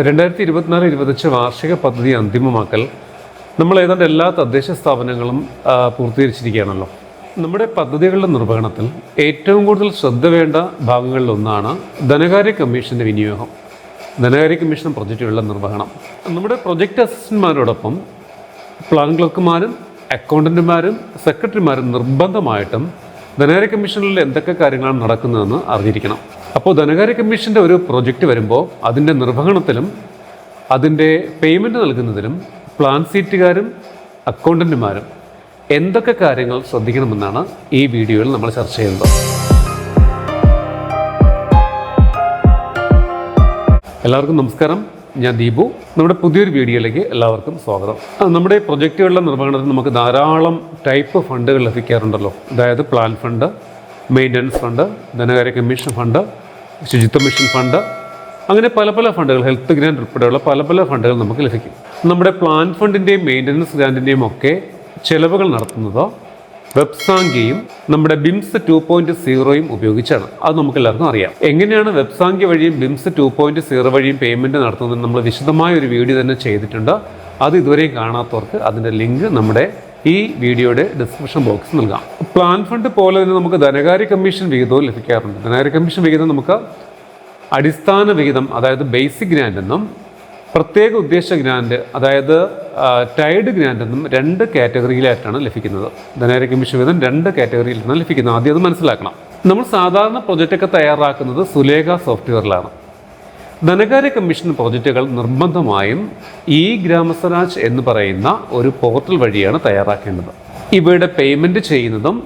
രണ്ടായിരത്തി ഇരുപത്തിനാല് ഇരുപത്തഞ്ച് വാർഷിക പദ്ധതി അന്തിമമാക്കൽ. നമ്മൾ ഏതാണ്ട് എല്ലാ തദ്ദേശ സ്ഥാപനങ്ങളും പൂർത്തീകരിച്ചിരിക്കുകയാണല്ലോ. നമ്മുടെ പദ്ധതികളുടെ നിർവഹണത്തിൽ ഏറ്റവും കൂടുതൽ ശ്രദ്ധ വേണ്ട ഭാഗങ്ങളിലൊന്നാണ് ധനകാര്യ കമ്മീഷന്റെ വിനിയോഗം. ധനകാര്യ കമ്മീഷൻ പ്രൊജക്റ്റുകളുടെ നിർവഹണം. നമ്മുടെ പ്രൊജക്റ്റ് അസിസ്റ്റന്റ്മാരോടൊപ്പം പ്ലാൻ ക്ലർക്കുമാരും അക്കൗണ്ടന്റുമാരും സെക്രട്ടറിമാരും നിർബന്ധമായിട്ടും ധനകാര്യ കമ്മീഷനിൽ എന്തൊക്കെ കാര്യങ്ങളാണ് നടക്കുന്നതെന്ന് അറിഞ്ഞിരിക്കണം. അപ്പോൾ ധനകാര്യ കമ്മീഷന്റെ ഒരു പ്രൊജക്റ്റ് വരുമ്പോൾ അതിന്റെ നിർവഹണത്തിലും അതിന്റെ പേയ്മെന്റ് നൽകുന്നതിലും പ്ലാൻ സീറ്റുകാരും അക്കൗണ്ടന്റുമാരും എന്തൊക്കെ കാര്യങ്ങൾ ശ്രദ്ധിക്കണമെന്നാണ് ഈ വീഡിയോയിൽ നമ്മൾ ചർച്ച ചെയ്യുന്നത്. എല്ലാവർക്കും നമസ്കാരം. ഞാൻ ദീപു. നമ്മുടെ പുതിയൊരു വീഡിയോയിലേക്ക് എല്ലാവർക്കും സ്വാഗതം. നമ്മുടെ പ്രൊജക്റ്റുകളുടെ നിർവഹണത്തിൽ നമുക്ക് ധാരാളം ടൈപ്പ് ഫണ്ടുകൾ ലഭിക്കാറുണ്ടല്ലോ. അതായത് പ്ലാൻ ഫണ്ട് മെയിന്റനൻസ് ഫണ്ട് ധനകാര്യ കമ്മീഷൻ ഫണ്ട് ശുചിത്വ മിഷൻ ഫണ്ട് അങ്ങനെ പല പല ഫണ്ടുകൾ ഹെൽത്ത് ഗ്രാൻഡ് ഉൾപ്പെടെയുള്ള പല പല ഫണ്ടുകൾ നമുക്ക് ലഭിക്കും. നമ്മുടെ പ്ലാൻ ഫണ്ടിന്റെയും മെയിന്റനൻസ് ഗ്രാൻഡിന്റെയും ഒക്കെ ചെലവുകൾ നടത്തുന്നത് വെബ്സാങ്കിയും നമ്മുടെ ബിംസ് ടു പോയിന്റ് സീറോയും ഉപയോഗിച്ചാണ്. അത് നമുക്ക് എല്ലാവർക്കും അറിയാം. എങ്ങനെയാണ് വെബ്സാങ്കി വഴിയും ബിംസ് ടു പോയിന്റ് സീറോ വഴിയും പേയ്മെന്റ് നടത്തുന്നത് നമ്മൾ വിശദമായ ഒരു വീഡിയോ തന്നെ ചെയ്തിട്ടുണ്ട്. അത് ഇതുവരെയും കാണാത്തവർക്ക് അതിന്റെ ലിങ്ക് നമ്മുടെ ഈ വീഡിയോയുടെ ഡിസ്ക്രിപ്ഷൻ ബോക്സ് നൽകാം. പ്ലാൻ ഫണ്ട് പോലെ തന്നെ നമുക്ക് ധനകാര്യ കമ്മീഷൻ വിഹിതവും ലഭിക്കാറുണ്ട്. ധനകാര്യ കമ്മീഷൻ വിഹിതം നമുക്ക് അടിസ്ഥാന വിഹിതം അതായത് ബേസിക് ഗ്രാൻഡ് എന്നും പ്രത്യേക ഉദ്ദേശ ഗ്രാൻഡ് അതായത് ടൈഡ് ഗ്രാൻഡ് എന്നും രണ്ട് കാറ്റഗറിയിലായിട്ടാണ് ലഭിക്കുന്നത്. ധനകാര്യ കമ്മീഷൻ വിഹിതം രണ്ട് കാറ്റഗറിയിലാണ് ലഭിക്കുന്നത്. ആദ്യം അത് മനസ്സിലാക്കണം. നമ്മൾ സാധാരണ പ്രൊജക്റ്റൊക്കെ തയ്യാറാക്കുന്നത് സുലേഖ സോഫ്റ്റ്വെയറിലാണ് ധനകാര്യ കമ്മീഷൻ പ്രോജക്റ്റുകൾ നിർബന്ധമായും ഈ ഗ്രാമസ്വരാജ് എന്ന് പറയുന്ന ഒരു പോർട്ടൽ വഴിയാണ് തയ്യാറാക്കേണ്ടത്. ഇവയുടെ പേയ്മെന്റ് ചെയ്യുന്നതും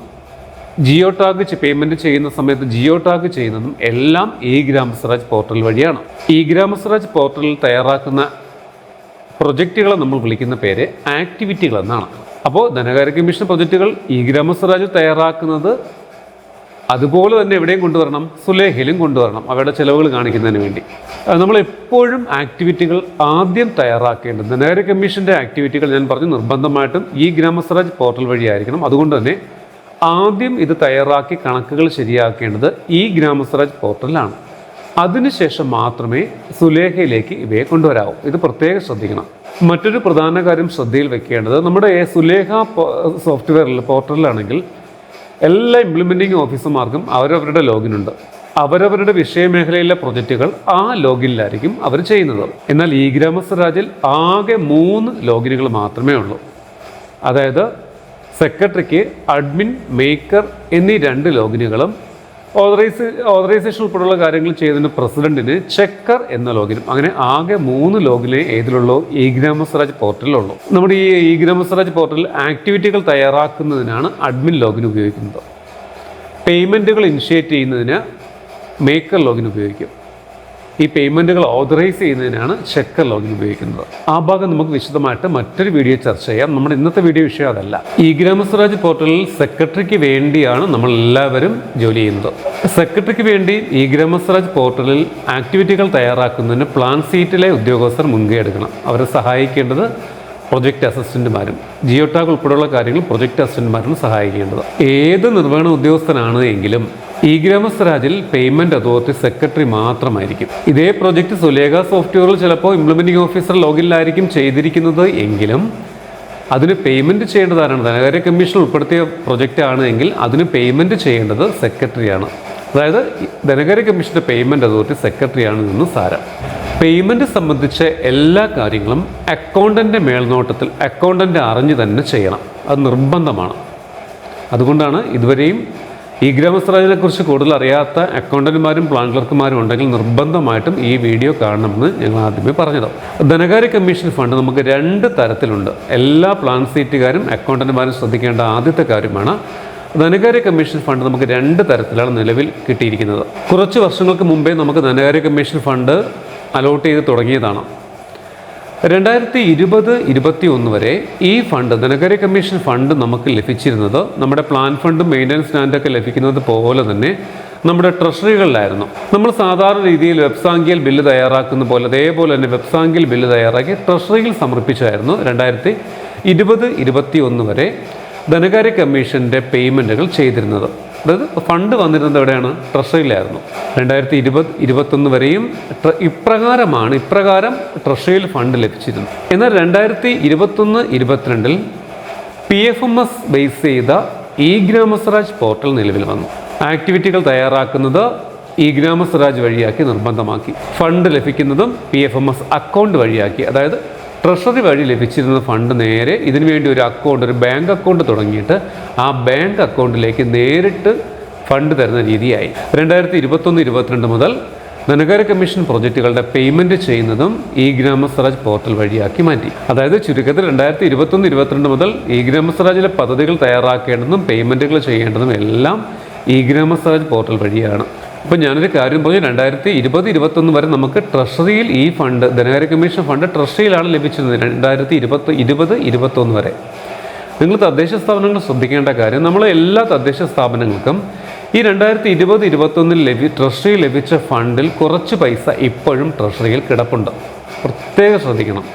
ജിയോ ടാഗ് പേയ്മെന്റ് ചെയ്യുന്ന സമയത്ത് ജിയോ ടാഗ് ചെയ്യുന്നതും എല്ലാം ഈ ഗ്രാമസ്വരാജ് പോർട്ടൽ വഴിയാണ്. ഈ ഗ്രാമസ്വരാജ് പോർട്ടലിൽ തയ്യാറാക്കുന്ന പ്രൊജക്റ്റുകളെ നമ്മൾ വിളിക്കുന്ന പേര് ആക്ടിവിറ്റികൾ എന്നാണ് അപ്പോൾ ധനകാര്യ കമ്മീഷൻ പ്രൊജക്റ്റുകൾ ഈ ഗ്രാമസ്വരാജ് തയ്യാറാക്കുന്നത് അതുപോലെ തന്നെ എവിടെയും കൊണ്ടുവരണം സുലേഹയിലും കൊണ്ടുവരണം അവയുടെ ചിലവുകൾ കാണിക്കുന്നതിന് വേണ്ടി. നമ്മൾ എപ്പോഴും ആക്ടിവിറ്റികൾ ആദ്യം തയ്യാറാക്കേണ്ടത്. ധനകാര്യ കമ്മീഷന്റെ ആക്ടിവിറ്റികൾ ഞാൻ പറഞ്ഞു നിർബന്ധമായിട്ടും ഈ ഗ്രാമസ്വരാജ് പോർട്ടൽ വഴിയായിരിക്കണം അതുകൊണ്ട് തന്നെ ആദ്യം ഇത് തയ്യാറാക്കി കണക്കുകൾ ശരിയാക്കേണ്ടത് ഈ ഗ്രാമസ്വരാജ് പോർട്ടലിലാണ്. അതിനുശേഷം മാത്രമേ സുലേഖയിലേക്ക് ഇവയെ കൊണ്ടുവരാവൂ. ഇത് പ്രത്യേകം ശ്രദ്ധിക്കണം. മറ്റൊരു പ്രധാന കാര്യം ശ്രദ്ധയിൽ വെക്കേണ്ടത് നമ്മുടെ സുലേഖ സോഫ്റ്റ്വെയറിൽ പോർട്ടലിലാണെങ്കിൽ എല്ലാ ഇംപ്ലിമെന്റിംഗ് ഓഫീസർമാർക്കും അവരവരുടെ ലോഗിൻ ഉണ്ട്. അവരവരുടെ വിഷയമേഖലയിലെ പ്രൊജക്റ്റുകൾ ആ ലോഗിനിലായിരിക്കും അവർ ചെയ്യുന്നത്. എന്നാൽ ഈ ഗ്രാമസ്വരാജിൽ ആകെ മൂന്ന് ലോഗിനുകൾ മാത്രമേ ഉള്ളൂ. അതായത് സെക്രട്ടറിക്ക് അഡ്മിൻ മേക്കർ എന്നീ രണ്ട് ലോഗിനുകളും ഓതറൈസ് ഓതറൈസേഷൻ ഉൾപ്പെടെയുള്ള കാര്യങ്ങൾ ചെയ്യുന്ന പ്രസിഡന്റിന് ചെക്കർ എന്ന ലോഗിനും അങ്ങനെ ആകെ മൂന്ന് ലോഗിലെ ഏതിലുള്ളൂ ഈ ഗ്രാമസ്വരാജ് പോർട്ടലിലുള്ളൂ. നമ്മുടെ ഈ ഈ ഗ്രാമസ്വരാജ് പോർട്ടലിൽ ആക്ടിവിറ്റികൾ തയ്യാറാക്കുന്നതിനാണ് അഡ്മിൻ ലോഗിൻ ഉപയോഗിക്കുന്നത്. പേയ്മെന്റുകൾ ഇനിഷ്യേറ്റ് ചെയ്യുന്നതിന് മേക്കർ ലോഗിൻ ഉപയോഗിക്കും. ഈ പേയ്മെന്റുകൾ ഓതറൈസ് ചെയ്യുന്നതിനാണ് ചെക്ക് ലോഗിൻ ഉപയോഗിക്കുന്നത്. ആ ഭാഗം നമുക്ക് വിശദമായിട്ട് മറ്റൊരു വീഡിയോ ചർച്ച ചെയ്യാം. നമ്മുടെ ഇന്നത്തെ വീഡിയോ വിഷയം അതല്ല. ഈ ഗ്രാമസ്വരാജ് പോർട്ടലിൽ സെക്രട്ടറിക്ക് വേണ്ടിയാണ് നമ്മൾ എല്ലാവരും ജോലി ചെയ്യുന്നത്. സെക്രട്ടറിക്ക് വേണ്ടി ഈ ഗ്രാമസ്വരാജ് പോർട്ടലിൽ ആക്ടിവിറ്റികൾ തയ്യാറാക്കുന്നതിന് പ്ലാൻ സീറ്റിലെ ഉദ്യോഗസ്ഥർ മുൻകൈ എടുക്കണം. അവരെ സഹായിക്കേണ്ടത് പ്രൊജക്റ്റ് അസിസ്റ്റന്റുമാരും ജിയോ ടാഗ് ഉൾപ്പെടെയുള്ള കാര്യങ്ങൾ പ്രൊജക്റ്റ് അസിസ്റ്റന്റുമാരാണ് സഹായിക്കേണ്ടത്. ഏത് നിർവഹണ ഉദ്യോഗസ്ഥനാണ് എങ്കിലും ഇ ഗ്രാമസ്വരാജിൽ പേയ്മെന്റ് അതോറിറ്റി സെക്രട്ടറി മാത്രമായിരിക്കും. ഇതേ പ്രൊജക്ട് സുലേഖ സോഫ്റ്റ്വെയറിൽ ചിലപ്പോൾ ഇംപ്ലിമെന്റിംഗ് ഓഫീസർ ലോഗിനിലായിരിക്കും ചെയ്തിരിക്കുന്നത് എങ്കിലും അതിന് പേയ്മെന്റ് ചെയ്യേണ്ടതാണ് ധനകാര്യ കമ്മീഷൻ ഉൾപ്പെടുത്തിയ പ്രൊജക്റ്റ് ആണ് എങ്കിൽ അതിന് പേയ്മെന്റ് ചെയ്യേണ്ടത് സെക്രട്ടറിയാണ് അതായത് ധനകാര്യ കമ്മീഷന്റെ പേയ്മെന്റ് അതോറിറ്റി സെക്രട്ടറിയാണ് നിന്ന് സാരം. പേയ്മെന്റ് സംബന്ധിച്ച എല്ലാ കാര്യങ്ങളും അക്കൗണ്ടന്റെ മേൽനോട്ടത്തിൽ അക്കൗണ്ടന്റ് അറിഞ്ഞ് തന്നെ ചെയ്യണം. അത് നിർബന്ധമാണ്. അതുകൊണ്ടാണ് ഇതുവരെയും ഈ ഗ്രാമസ്വരാജിനെക്കുറിച്ച് കൂടുതൽ അറിയാത്ത അക്കൗണ്ടന്റുമാരും പ്ലാൻ ക്ലർക്കുമാരും ഉണ്ടെങ്കിൽ നിർബന്ധമായിട്ടും ഈ വീഡിയോ കാണണമെന്ന് ഞങ്ങൾ ആദ്യമേ പറഞ്ഞത്. ധനകാര്യ കമ്മീഷൻ ഫണ്ട് നമുക്ക് രണ്ട് തരത്തിലുണ്ട്. എല്ലാ പ്ലാൻ സീറ്റുകാരും അക്കൗണ്ടന്റുമാരും ശ്രദ്ധിക്കേണ്ട ആദ്യത്തെ കാര്യമാണ് ധനകാര്യ കമ്മീഷൻ ഫണ്ട് നമുക്ക് രണ്ട് തരത്തിലാണ് നിലവിൽ കിട്ടിയിരിക്കുന്നത്. കുറച്ച് വർഷങ്ങൾക്ക് മുമ്പേ നമുക്ക് ധനകാര്യ കമ്മീഷൻ ഫണ്ട് അലോട്ട് ചെയ്ത് തുടങ്ങിയതാണ്. രണ്ടായിരത്തി ഇരുപത് ഇരുപത്തി ഒന്ന് വരെ ഈ ഫണ്ട് ധനകാര്യ കമ്മീഷൻ ഫണ്ട് നമുക്ക് ലഭിച്ചിരുന്നത് നമ്മുടെ പ്ലാൻ ഫണ്ടും മെയിന്റനൻസ് സ്റ്റാൻഡൊക്കെ ലഭിക്കുന്നത് പോലെ തന്നെ നമ്മുടെ ട്രഷറികളിലായിരുന്നു. നമ്മൾ സാധാരണ രീതിയിൽ വെബ്സാങ്കിയൽ ബില്ല് തയ്യാറാക്കുന്ന പോലെ അതേപോലെ തന്നെ വെബ്സാങ്കിയൽ ബില്ല് തയ്യാറാക്കി ട്രഷറിയിൽ സമർപ്പിച്ചായിരുന്നു രണ്ടായിരത്തി ഇരുപത് ഇരുപത്തി ഒന്ന് വരെ. ധനകാര്യ കമ്മീഷന്റെ പേയ്മെന്റുകൾ ചെയ്തിരുന്നത്. അതായത് ഫണ്ട് വന്നിരുന്നത് എവിടെയാണ്? ട്രഷറിയിലായിരുന്നു. രണ്ടായിരത്തി ഇരുപത് ഇരുപത്തൊന്ന് വരെയും ഇപ്രകാരമാണ് ഇപ്രകാരം ട്രഷറിയിൽ ഫണ്ട് ലഭിച്ചിരുന്നു എന്നാൽ രണ്ടായിരത്തി ഇരുപത്തൊന്ന് ഇരുപത്തിരണ്ടിൽ P F M S base ചെയ്ത ഇ ഗ്രാമസ്വരാജ് പോർട്ടൽ നിലവിൽ വന്നു. ആക്ടിവിറ്റികൾ തയ്യാറാക്കുന്നത് ഇ ഗ്രാമസ്വരാജ് വഴിയാക്കി നിർബന്ധമാക്കി. ഫണ്ട് ലഭിക്കുന്നതും P F M S account വഴിയാക്കി. അതായത് ട്രഷറി വഴി ലഭിച്ചിരുന്ന ഫണ്ട് നേരെ ഇതിനുവേണ്ടി ഒരു അക്കൗണ്ട് ഒരു ബാങ്ക് അക്കൗണ്ട് തുടങ്ങിയിട്ട് ആ ബാങ്ക് അക്കൗണ്ടിലേക്ക് നേരിട്ട് ഫണ്ട് തരുന്ന രീതിയായി. രണ്ടായിരത്തി ഇരുപത്തൊന്ന് ഇരുപത്തിരണ്ട് മുതൽ ധനകാര്യ കമ്മീഷൻ പ്രോജക്റ്റുകളുടെ പേയ്മെന്റ് ചെയ്യുന്നതും ഇ ഗ്രാമസ്വരാജ് പോർട്ടൽ വഴിയാക്കി മാറ്റി. അതായത് ചുരുക്കത്തിൽ രണ്ടായിരത്തി ഇരുപത്തൊന്ന് ഇരുപത്തിരണ്ട് മുതൽ ഇ ഗ്രാമസ്വരാജിലെ പദ്ധതികൾ തയ്യാറാക്കേണ്ടതും പേയ്മെന്റുകൾ ചെയ്യേണ്ടതും എല്ലാം ഇ ഗ്രാമസ്വരാജ് പോർട്ടൽ വഴിയാണ്. അപ്പോൾ ഞാനൊരു കാര്യം പറഞ്ഞു രണ്ടായിരത്തി ഇരുപത് ഇരുപത്തൊന്ന് വരെ നമുക്ക് ട്രഷറിയിൽ ഈ ഫണ്ട് ധനകാര്യ കമ്മീഷൻ ഫണ്ട് ട്രഷറിയിലാണ് ലഭിച്ചിരുന്നത് രണ്ടായിരത്തി ഇരുപത്തി ഇരുപത് ഇരുപത്തൊന്ന് വരെ. നിങ്ങൾ തദ്ദേശ സ്ഥാപനങ്ങൾ ശ്രദ്ധിക്കേണ്ട കാര്യം നമ്മൾ എല്ലാ തദ്ദേശ സ്ഥാപനങ്ങൾക്കും ഈ രണ്ടായിരത്തി ഇരുപത് ഇരുപത്തൊന്നിൽ ലഭി ട്രഷറിയിൽ ലഭിച്ച ഫണ്ടിൽ കുറച്ച് പൈസ ഇപ്പോഴും ട്രഷറിയിൽ കിടപ്പുണ്ട്. പ്രത്യേകം ശ്രദ്ധിക്കണം.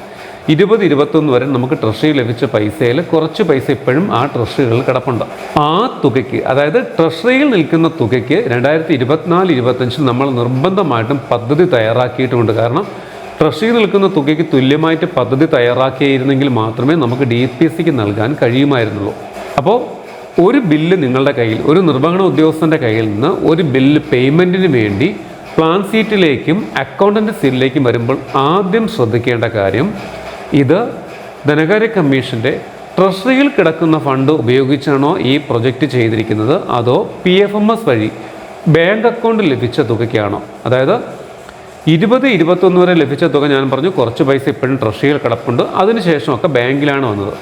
ഇരുപത് ഇരുപത്തൊന്ന് വരെ നമുക്ക് ട്രഷറി ലഭിച്ച പൈസയിൽ കുറച്ച് പൈസ ഇപ്പോഴും ആ ട്രഷറികളിൽ കിടപ്പുണ്ട്. ആ തുകയ്ക്ക് അതായത് ട്രഷറിയിൽ നിൽക്കുന്ന തുകയ്ക്ക് രണ്ടായിരത്തി ഇരുപത്തിനാല് ഇരുപത്തഞ്ചിൽ നമ്മൾ നിർബന്ധമായിട്ടും പദ്ധതി തയ്യാറാക്കിയിട്ടുമുണ്ട്. കാരണം ട്രഷറിയിൽ നിൽക്കുന്ന തുകയ്ക്ക് തുല്യമായിട്ട് പദ്ധതി തയ്യാറാക്കിയിരുന്നെങ്കിൽ മാത്രമേ നമുക്ക് ഡി പി എസ് സിക്ക് നൽകാൻ കഴിയുമായിരുന്നുള്ളൂ. അപ്പോൾ ഒരു ബില്ല് നിങ്ങളുടെ കയ്യിൽ ഒരു നിർവഹണ ഉദ്യോഗസ്ഥന്റെ കയ്യിൽ നിന്ന് ഒരു ബില്ല് പേയ്മെന്റിന് വേണ്ടി പ്ലാൻ സീറ്റിലേക്കും അക്കൗണ്ടന്റ് സീറ്റിലേക്കും വരുമ്പോൾ ആദ്യം ശ്രദ്ധിക്കേണ്ട കാര്യം ഇത് ധനകാര്യ കമ്മീഷന്റെ ട്രഷറിയിൽ കിടക്കുന്ന ഫണ്ട് ഉപയോഗിച്ചാണോ ഈ പ്രൊജക്റ്റ് ചെയ്തിരിക്കുന്നത്? അതോ പി എഫ് എം എസ് വഴി ബാങ്ക് അക്കൗണ്ട് ലഭിച്ച തുകയ്ക്കാണോ? അതായത് ഇരുപത് ഇരുപത്തൊന്ന് വരെ ലഭിച്ച തുക ഞാൻ പറഞ്ഞു കുറച്ച് പൈസ ഇപ്പോഴും ട്രഷറിയിൽ കിടപ്പുണ്ട്. അതിനുശേഷമൊക്കെ ബാങ്കിലാണ് വന്നത്.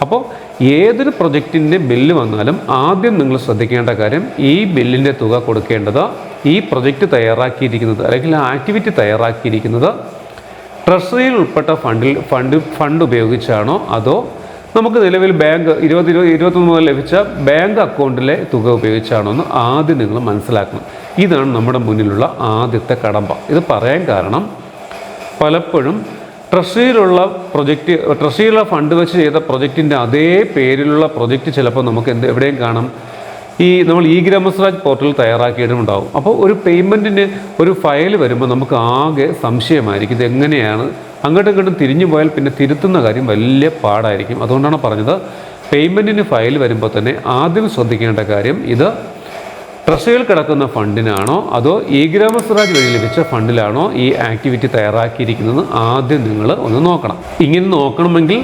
അപ്പോൾ ഏതൊരു പ്രൊജക്റ്റിന്റെ ബില്ല് വന്നാലും ആദ്യം നിങ്ങൾ ശ്രദ്ധിക്കേണ്ട കാര്യം ഈ ബില്ലിന്റെ തുക കൊടുക്കേണ്ടത് ഈ പ്രൊജക്റ്റ് തയ്യാറാക്കിയിരിക്കുന്നത് അല്ലെങ്കിൽ ആക്ടിവിറ്റി തയ്യാറാക്കിയിരിക്കുന്നത് ട്രഷറിയിൽ ഉൾപ്പെട്ട ഫണ്ടിൽ ഫണ്ട് ഫണ്ട് ഉപയോഗിച്ചാണോ അതോ നമുക്ക് നിലവിൽ ബാങ്ക് ഇരുപത് ഇരുപത് ഇരുപത്തൊന്ന് മുതൽ ലഭിച്ച ബാങ്ക് അക്കൗണ്ടിലെ തുക ഉപയോഗിച്ചാണോ എന്ന് ആദ്യം നിങ്ങൾ മനസ്സിലാക്കണം. ഇതാണ് നമ്മുടെ മുന്നിലുള്ള ആദ്യത്തെ കടമ്പ. ഇത് പറയാൻ കാരണം പലപ്പോഴും ട്രഷറിയിലുള്ള പ്രൊജക്റ്റ് ട്രഷറിയിലുള്ള ഫണ്ട് വെച്ച് ചെയ്ത പ്രൊജക്റ്റിന്റെ അതേ പേരിലുള്ള പ്രൊജക്റ്റ് ചിലപ്പോൾ നമുക്ക് എന്ത് എവിടെയും കാണാം. ഈ നമ്മൾ ഇ ഗ്രാമസ്വരാജ് പോർട്ടൽ തയ്യാറാക്കിയിട്ടുണ്ടാവും. അപ്പോൾ ഒരു പേയ്മെന്റിന് ഒരു ഫയൽ വരുമ്പോൾ നമുക്ക് ആകെ സംശയമായിരിക്കും ഇത് എങ്ങനെയാണ്? അങ്ങോട്ടും ഇങ്ങോട്ടും തിരിഞ്ഞു പോയാൽ പിന്നെ തിരുത്തുന്ന കാര്യം വലിയ പാടായിരിക്കും. അതുകൊണ്ടാണ് പറഞ്ഞത് പേയ്മെന്റിന് ഫയൽ വരുമ്പോൾ തന്നെ ആദ്യം ശ്രദ്ധിക്കേണ്ട കാര്യം ഇത് ട്രഷറിയിൽ കിടക്കുന്ന ഫണ്ടിനാണോ അതോ ഇ ഗ്രാമസ്വരാജ് വഴി ലഭിച്ച ഫണ്ടിലാണോ ഈ ആക്ടിവിറ്റി തയ്യാറാക്കിയിരിക്കുന്നത് ആദ്യം നിങ്ങൾ ഒന്ന് നോക്കണം. ഇങ്ങനെ നോക്കണമെങ്കിൽ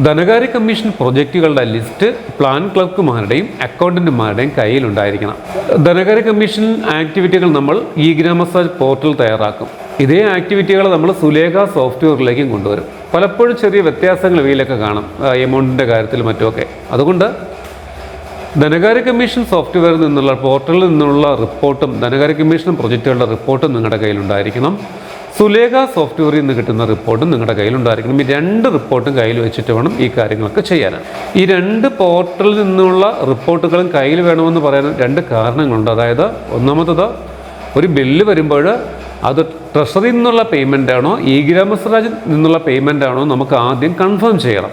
ധനകാര്യ കമ്മീഷൻ പ്രൊജക്റ്റുകളുടെ ലിസ്റ്റ് പ്ലാൻ ക്ലർക്കുമാരുടെയും അക്കൗണ്ടന്റുമാരുടെയും കയ്യിലുണ്ടായിരിക്കണം. ധനകാര്യ കമ്മീഷൻ ആക്ടിവിറ്റികൾ നമ്മൾ ഇ ഗ്രാമസാജ് പോർട്ടൽ തയ്യാറാക്കും. ഇതേ ആക്ടിവിറ്റികൾ നമ്മൾ സുലേഖ സോഫ്റ്റ്വെയറിലേക്കും കൊണ്ടുവരും. പലപ്പോഴും ചെറിയ വ്യത്യാസങ്ങൾ ഇവയിലൊക്കെ കാണും എമൗണ്ടിന്റെ കാര്യത്തിൽ മറ്റുമൊക്കെ. അതുകൊണ്ട് ധനകാര്യ കമ്മീഷൻ സോഫ്റ്റ്വെയറിൽ നിന്നുള്ള പോർട്ടലിൽ നിന്നുള്ള റിപ്പോർട്ടും ധനകാര്യ കമ്മീഷൻ പ്രൊജക്റ്റുകളുടെ റിപ്പോർട്ടും നിങ്ങളുടെ കയ്യിലുണ്ടായിരിക്കണം. സുലേഖ സോഫ്റ്റ്വെയറിൽ നിന്ന് കിട്ടുന്ന റിപ്പോർട്ടും നിങ്ങളുടെ കയ്യിലുണ്ടായിരിക്കണം. ഈ രണ്ട് റിപ്പോർട്ടും കയ്യിൽ വെച്ചിട്ട് വേണം ഈ കാര്യങ്ങളൊക്കെ ചെയ്യാൻ ഈ രണ്ട് പോർട്ടലിൽ നിന്നുള്ള റിപ്പോർട്ടുകളും കയ്യിൽ വേണമെന്ന് പറയാൻ രണ്ട് കാരണങ്ങളുണ്ട്. അതായത് ഒന്നാമത്തത് ഒരു ബില്ല് വരുമ്പോൾ അത് ട്രഷറിയിൽ നിന്നുള്ള പേയ്മെന്റ് ആണോ ഇ ഗ്രാമസ്വരാജിൽ നിന്നുള്ള പേയ്മെന്റ് ആണോ നമുക്ക് ആദ്യം കൺഫേം ചെയ്യണം.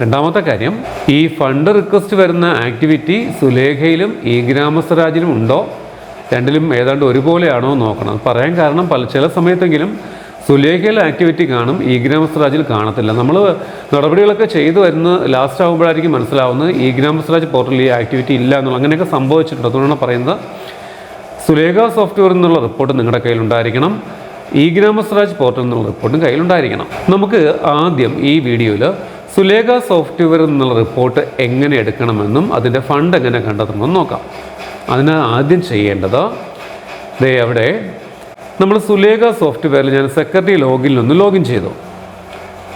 രണ്ടാമത്തെ കാര്യം ഈ ഫണ്ട് റിക്വസ്റ്റ് വരുന്ന ആക്ടിവിറ്റി സുലേഖയിലും ഈ ഗ്രാമസ്വരാജിലും ഉണ്ടോ? രണ്ടിലും ഏതാണ്ട് ഒരുപോലെയാണോ നോക്കണം. പറയാൻ കാരണം പല ചില സമയത്തെങ്കിലും സുലേഖയിൽ ആക്ടിവിറ്റി കാണും ഈ ഗ്രാമസ്വരാജിൽ കാണത്തില്ല. നമ്മൾ നടപടികളൊക്കെ ചെയ്തു വരുന്ന ലാസ്റ്റ് ആകുമ്പോഴായിരിക്കും മനസ്സിലാവുന്നത് ഈ ഗ്രാമസ്വരാജ് പോർട്ടലിൽ ഈ ആക്ടിവിറ്റി ഇല്ല എന്നുള്ള അങ്ങനെയൊക്കെ സംഭവിച്ചിട്ടുണ്ട്. അതുകൊണ്ടാണ് പറയുന്നത്. സുലേഖ സോഫ്റ്റ്വെയർ എന്നുള്ള റിപ്പോർട്ട് നിങ്ങളുടെ കയ്യിലുണ്ടായിരിക്കണം. ഈ ഗ്രാമസ്വരാജ് പോർട്ടൽ എന്നുള്ള റിപ്പോർട്ടും കയ്യിലുണ്ടായിരിക്കണം. നമുക്ക് ആദ്യം ഈ വീഡിയോയിൽ സുലേഖ സോഫ്റ്റ്വെയർ എന്നുള്ള റിപ്പോർട്ട് എങ്ങനെ എടുക്കണമെന്നും അതിന്റെ ഫണ്ട് എങ്ങനെ കണ്ടെത്തണമെന്നും നോക്കാം. അതിന് ആദ്യം ചെയ്യേണ്ടത് ദേ അവിടെ നമ്മൾ സുലേഖ സോഫ്റ്റ്വെയറിൽ ഞാൻ സെക്രട്ടറി ലോഗിൽ നിന്ന് ലോഗിൻ ചെയ്തു.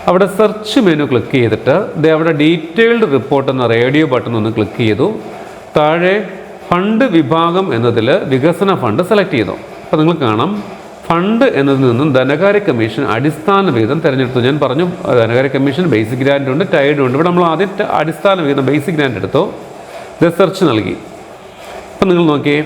അവിടെ സെർച്ച് മെനു ക്ലിക്ക് ചെയ്തിട്ട് ദേ അവിടെ ഡീറ്റെയിൽഡ് റിപ്പോർട്ട് എന്ന റേഡിയോ ബട്ടൺ ഒന്ന് ക്ലിക്ക് ചെയ്തു. താഴെ ഫണ്ട് വിഭാഗം എന്നതിൽ വികസന ഫണ്ട് സെലക്ട് ചെയ്തു. അപ്പോൾ നിങ്ങൾ കാണാം ഫണ്ട് എന്നതിൽ നിന്നും ധനകാര്യ കമ്മീഷൻ അടിസ്ഥാന വിഹിതം തിരഞ്ഞെടുത്തു. ഞാൻ പറഞ്ഞു ധനകാര്യ കമ്മീഷൻ ബേസിക് ഗ്രാൻഡ് ഉണ്ട് ടൈഡ് ഉണ്ട്. ഇവിടെ നമ്മൾ ആദ്യം അടിസ്ഥാന വിഹിതം ബേസിക് ഗ്രാൻഡ് എടുത്തു. സെർച്ച് നൽകി. അപ്പം നിങ്ങൾ നോക്കിയേ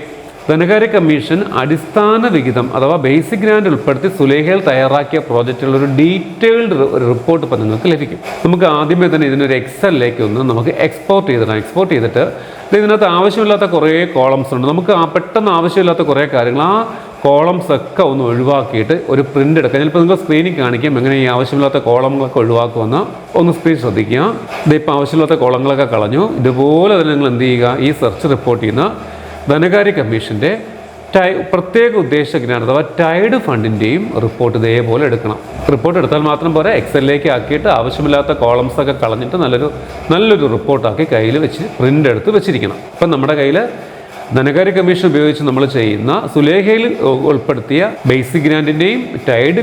ധനകാര്യ കമ്മീഷൻ അടിസ്ഥാന വിഹിതം അഥവാ ബേസിക് ഗ്രാൻഡ് ഉൾപ്പെടുത്തി സുലേഖയിൽ തയ്യാറാക്കിയ പ്രോജക്റ്റുകളുടെ ഒരു ഡീറ്റെയിൽഡ് ഒരു റിപ്പോർട്ട് ഇപ്പം നിങ്ങൾക്ക് ലഭിക്കും. നമുക്ക് ആദ്യമേ തന്നെ ഇതിനൊരു എക്സലിലേക്ക് ഒന്ന് നമുക്ക് എക്സ്പോർട്ട് ചെയ്തിടാം. എക്സ്പോർട്ട് ചെയ്തിട്ട് ഇത് ഇതിനകത്ത് ആവശ്യമില്ലാത്ത കുറേ കോളംസ് ഉണ്ട്. നമുക്ക് ആ പെട്ടെന്ന് ആവശ്യമില്ലാത്ത കുറേ കാര്യങ്ങൾ ആ കോളംസ് ഒക്കെ ഒന്ന് ഒഴിവാക്കിയിട്ട് ഒരു പ്രിന്റ് എടുക്കാം. ചിലപ്പോൾ നിങ്ങൾ സ്ക്രീനിൽ കാണിക്കാം. എങ്ങനെ ഈ ആവശ്യമില്ലാത്ത കോളങ്ങളൊക്കെ ഒഴിവാക്കുമെന്ന് ഒന്ന് സ്ക്രീൻ ശ്രദ്ധിക്കുക. ഇതിപ്പോൾ ആവശ്യമില്ലാത്ത കോളങ്ങളൊക്കെ കളഞ്ഞു. ഇതുപോലെ തന്നെ നിങ്ങൾ എന്ത് ചെയ്യുക? ഈ സെർച്ച് റിപ്പോർട്ട് ചെയ്യുന്ന ധനകാര്യ കമ്മീഷന്റെ ടൈ പ്രത്യേക ഉദ്ദേശ അഥവാ ടൈഡ് ഫണ്ടിന്റെയും റിപ്പോർട്ട് ഇതേപോലെ എടുക്കണം. റിപ്പോർട്ട് എടുത്താൽ മാത്രം പോരാ എക്സലിലേക്ക് ആക്കിയിട്ട് ആവശ്യമില്ലാത്ത കോളംസ് ഒക്കെ കളഞ്ഞിട്ട് നല്ലൊരു നല്ലൊരു റിപ്പോർട്ടാക്കി കയ്യിൽ വെച്ച് പ്രിന്റ് എടുത്ത് വെച്ചിരിക്കണം. അപ്പം നമ്മുടെ കയ്യിൽ ധനകാര്യ കമ്മീഷൻ ഉപയോഗിച്ച് നമ്മൾ ചെയ്യുന്ന സുലേഖയിൽ ഉൾപ്പെടുത്തിയ ബേസിക് ഗ്രാൻഡിന്റെയും ടൈഡ്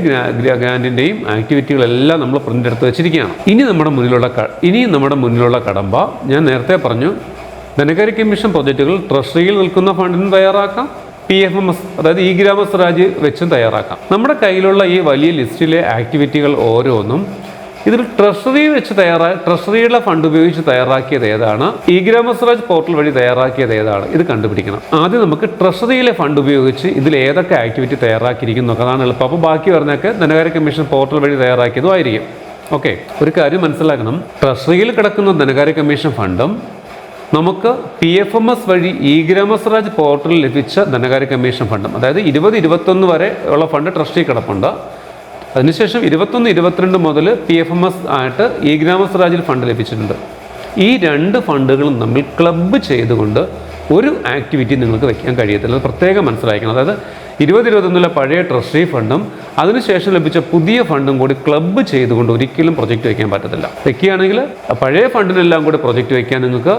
ഗ്രാൻഡിന്റെയും ആക്ടിവിറ്റികളെല്ലാം നമ്മൾ പ്രിന്റ് എടുത്ത് വെച്ചിരിക്കുകയാണ്. ഇനി നമ്മുടെ മുന്നിലുള്ള ഇനി നമ്മുടെ മുന്നിലുള്ള കടമ്പ ഞാൻ നേരത്തെ പറഞ്ഞു ധനകാര്യ കമ്മീഷൻ പ്രോജക്റ്റുകൾ ട്രഷറിയിൽ നിൽക്കുന്ന ഫണ്ടിന് തയ്യാറാക്കാം പി എഫ് എം എസ് അതായത് ഈ ഗ്രാമസ്വരാജ് വെച്ചും തയ്യാറാക്കാം. നമ്മുടെ കയ്യിലുള്ള ഈ വലിയ ലിസ്റ്റിലെ ആക്ടിവിറ്റികൾ ഓരോന്നും ഇതിൽ ട്രഷറി വെച്ച് തയ്യാറാ ട്രഷറിയുടെ ഫണ്ട് ഉപയോഗിച്ച് തയ്യാറാക്കിയത് ഏതാണ് ഈ ഗ്രാമസ്വരാജ് പോർട്ടൽ വഴി തയ്യാറാക്കിയത് ഏതാണ് ഇത് കണ്ടുപിടിക്കണം. ആദ്യം നമുക്ക് ട്രഷറിയിലെ ഫണ്ട് ഉപയോഗിച്ച് ഇതിൽ ഏതൊക്കെ ആക്ടിവിറ്റി തയ്യാറാക്കിയിരിക്കുന്നു അതാണ് എളുപ്പം. അപ്പോൾ ബാക്കി പറഞ്ഞൊക്കെ ധനകാര്യ കമ്മീഷൻ പോർട്ടൽ വഴി തയ്യാറാക്കിയതും ആയിരിക്കും. ഓക്കെ ഒരു കാര്യം മനസ്സിലാക്കണം. ട്രഷറിയിൽ കിടക്കുന്ന ധനകാര്യ കമ്മീഷൻ ഫണ്ടും നമുക്ക് പി എഫ് എം എസ് വഴി ഇ ഗ്രാമസ്വരാജ് പോർട്ടലിൽ ലഭിച്ച ധനകാര്യ കമ്മീഷൻ ഫണ്ടും. അതായത് ഇരുപത് ഇരുപത്തൊന്ന് വരെ ഉള്ള ഫണ്ട് ട്രസ്റ്റി കിടപ്പുണ്ട്. അതിനുശേഷം ഇരുപത്തൊന്ന് ഇരുപത്തിരണ്ട് മുതൽ പി എഫ് എം എസ് ആയിട്ട് ഇ ഗ്രാമസ്വരാജിൽ ഫണ്ട് ലഭിച്ചിട്ടുണ്ട്. ഈ രണ്ട് ഫണ്ടുകളും തമ്മിൽ ക്ലബ്ബ് ചെയ്തുകൊണ്ട് ഒരു ആക്ടിവിറ്റി നിങ്ങൾക്ക് വയ്ക്കാൻ കഴിയത്തില്ല. അത് പ്രത്യേകം മനസ്സിലാക്കണം. അതായത് ഇരുപത് ഇരുപത്തൊന്നിലെ പഴയ ട്രഷറി ഫണ്ടും അതിനുശേഷം ലഭിച്ച പുതിയ ഫണ്ടും കൂടി ക്ലബ്ബ് ചെയ്തുകൊണ്ട് ഒരിക്കലും പ്രൊജക്റ്റ് വയ്ക്കാൻ പറ്റത്തില്ല. വെക്കുകയാണെങ്കിൽ പഴയ ഫണ്ടിനെല്ലാം കൂടി പ്രൊജക്റ്റ് വയ്ക്കാൻ നിങ്ങൾക്ക്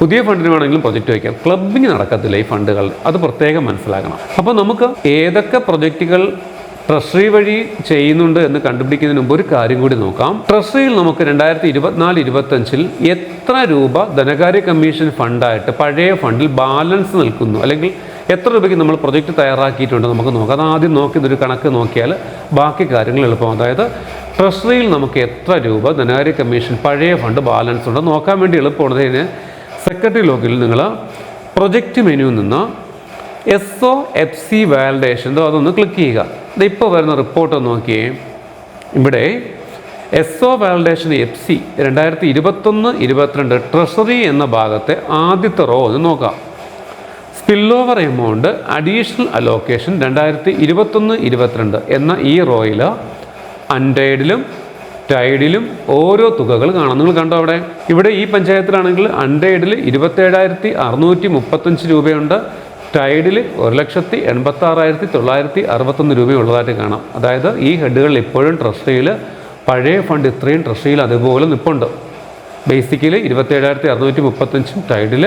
പുതിയ ഫണ്ടിന് വേണമെങ്കിലും പ്രൊജക്റ്റ് വയ്ക്കാം. ക്ലബിന് നടക്കത്തില്ല ഈ ഫണ്ടുകൾ. അത് പ്രത്യേകം മനസ്സിലാക്കണം. അപ്പോൾ നമുക്ക് ഏതൊക്കെ പ്രൊജക്റ്റുകൾ ട്രഷറി വഴി ചെയ്യുന്നുണ്ട് എന്ന് കണ്ടുപിടിക്കുന്നതിന് മുമ്പ് ഒരു കാര്യം കൂടി നോക്കാം. ട്രഷറിയിൽ നമുക്ക് രണ്ടായിരത്തി ഇരുപത്തിനാല് ഇരുപത്തഞ്ചിൽ എത്ര രൂപ ധനകാര്യ കമ്മീഷൻ ഫണ്ടായിട്ട് പഴയ ഫണ്ടിൽ ബാലൻസ് നിൽക്കുന്നു? അല്ലെങ്കിൽ എത്ര രൂപയ്ക്ക് നമ്മൾ പ്രൊജക്റ്റ് തയ്യാറാക്കിയിട്ടുണ്ട് നമുക്ക് നോക്കാം. അത് ആദ്യം നോക്കി ഇതൊരു കണക്ക് നോക്കിയാൽ ബാക്കി കാര്യങ്ങൾ എളുപ്പം. അതായത് ട്രഷറിയിൽ നമുക്ക് എത്ര രൂപ ധനകാര്യ കമ്മീഷൻ പഴയ ഫണ്ട് ബാലൻസ് ഉണ്ട് നോക്കാൻ വേണ്ടി എളുപ്പമാണ് ഇതിന് സെക്രട്ടറി ലോഗിൽ നിങ്ങൾ പ്രൊജക്റ്റ് മെനുവിൽ നിന്ന് S O F C validation അതൊന്ന് ക്ലിക്ക് ചെയ്യുക. ഇത് ഇപ്പോൾ വരുന്ന റിപ്പോർട്ട് നോക്കിയേ. ഇവിടെ S O validation F C രണ്ടായിരത്തി ഇരുപത്തൊന്ന് ഇരുപത്തിരണ്ട് ട്രഷറി എന്ന ഭാഗത്തെ ആദ്യത്തെ റോ ഒന്ന് നോക്കാം. Spill over amount additional allocation രണ്ടായിരത്തി ഇരുപത്തൊന്ന് ഇരുപത്തിരണ്ട് എന്ന ഈ റോയിൽ അൺടൈഡിലും ടൈഡിലും ഓരോ തുകകൾ കാണാം. നിങ്ങൾ കണ്ടോ അവിടെ? ഇവിടെ ഈ പഞ്ചായത്തിലാണെങ്കിൽ അൺടൈഡിൽ ഇരുപത്തേഴായിരത്തി അറുന്നൂറ്റി മുപ്പത്തഞ്ച് രൂപയുണ്ട്. ടൈഡിൽ ഒരു ലക്ഷത്തി എൺപത്തി ആറായിരത്തി തൊള്ളായിരത്തി അറുപത്തൊന്ന് രൂപയുള്ളതായിട്ട് കാണാം. അതായത് ഈ ഹെഡുകളിൽ ഇപ്പോഴും ട്രഷറിയിൽ പഴയ ഫണ്ട് ഇത്രയും ട്രഷറിയിൽ അതുപോലെ നിൽപ്പുണ്ട് ബേസിക്കലി ഇരുപത്തേഴായിരത്തി അറുന്നൂറ്റി മുപ്പത്തഞ്ചും ടൈഡിൽ